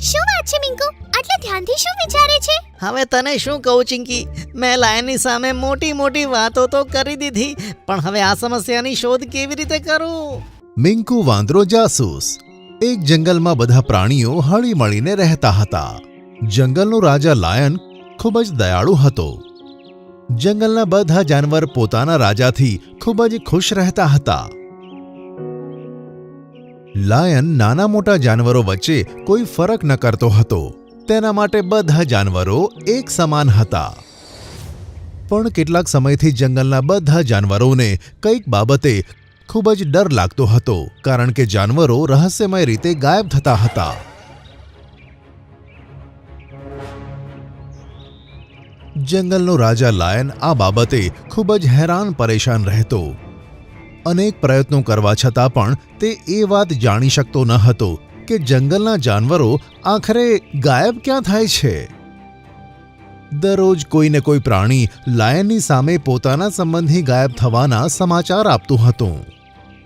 શું વાત છે મિંકુ આટલા ધ્યાનથી શું વિચારે છે? હવે તને શું કહું ચિંકી? મેં લાયનની સામે મોટી મોટી વાતો તો કરી દીધી પણ હવે આ સમસ્યાની શોધ કેવી રીતે કરું? મિંકુ વાંદરો જાસૂસ. એક જંગલમાં બધા પ્રાણીઓ હળીમળીને રહેતા હતા. જંગલનો રાજા લાયન ખૂબ જ દયાળુ હતો. જંગલના બધા જાનવર પોતાના રાજાથી ખૂબ જ ખુશ રહેતા હતા. લાયન નાના મોટા જાનવરો વચ્ચે કોઈ ફરક ન કરતો હતો. તેના માટે બધા જાનવરો એક સમાન હતા. પણ કેટલાક સમયથી જંગલના બધા જાનવરોને કંઈક બાબતે ખૂબ જ ડર લાગતો હતો, કારણ કે જાનવરો રહસ્યમય રીતે ગાયબ થતા હતા. જંગલનો રાજા લાયન આ બાબતે ખૂબ જ હેરાન પરેશાન રહેતો. અનેક પ્રયત્નો કરવા છતાં પણ તે એ વાત જાણી શકતો ન હતો કે જંગલના જાનવરો આખરે ગાયબ ક્યાં થાય છે? દરરોજ કોઈને કોઈ પ્રાણી લાયનની સામે પોતાના સંબંધી ગાયબ થવાના સમાચાર આપતું હતું.